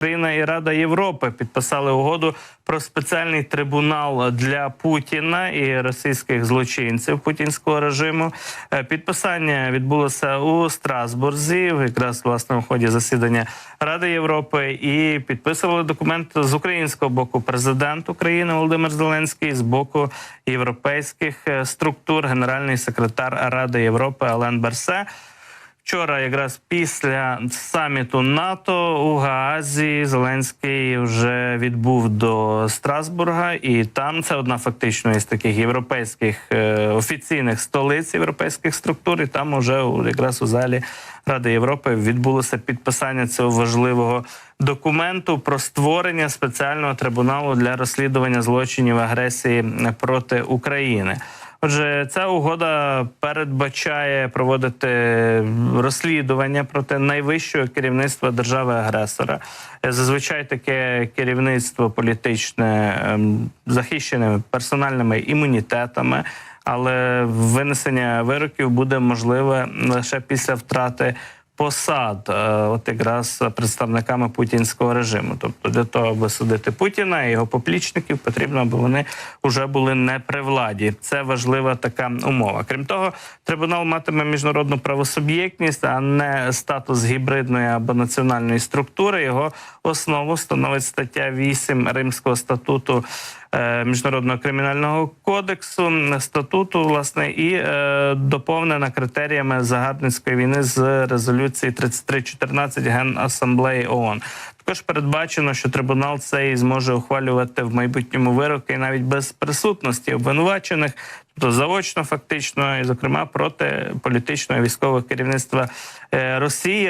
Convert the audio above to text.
Україна і Рада Європи підписали угоду про спеціальний трибунал для Путіна і російських злочинців путінського режиму. Е, Підписання відбулося у Страсбурзі, якраз власне у ході засідання Ради Європи, і підписували документ з українського боку президент України Володимир Зеленський, з боку європейських е, структур, генеральний секретар Ради Європи Ален Берсе. Вчора, якраз після саміту НАТО у Гаазі, Зеленський вже відбув до Страсбурга, і там це одна фактично із таких європейських е, офіційних столиць європейських структур. І там уже якраз у залі Ради Європи відбулося підписання цього важливого документу про створення спеціального трибуналу для розслідування злочинів агресії проти України. Отже, ця угода передбачає проводити розслідування проти найвищого керівництва держави-агресора. Е, Зазвичай таке керівництво політичне ем, захищене персональними імунітетами, але винесення вироків буде можливе лише після втрати посад, е, от якраз представниками путінського режиму. Тобто, для того, аби судити Путіна і його поплічників, потрібно, аби вони вже були не при владі. Це важлива така умова. Крім того, трибунал матиме міжнародну правосуб'єктність, а не статус гібридної або національної структури. Його основу становить стаття 8 Римського статуту. е, Міжнародного кримінального кодексу статуту, власне, і е, доповнена критеріями загарбницької війни з резолюції 3314 Генасамблеї ООН. Також передбачено, що трибунал цей зможе ухвалювати в майбутньому вироки навіть без присутності обвинувачених, тобто заочно, фактично, і зокрема проти політичного військового керівництва е, Росії.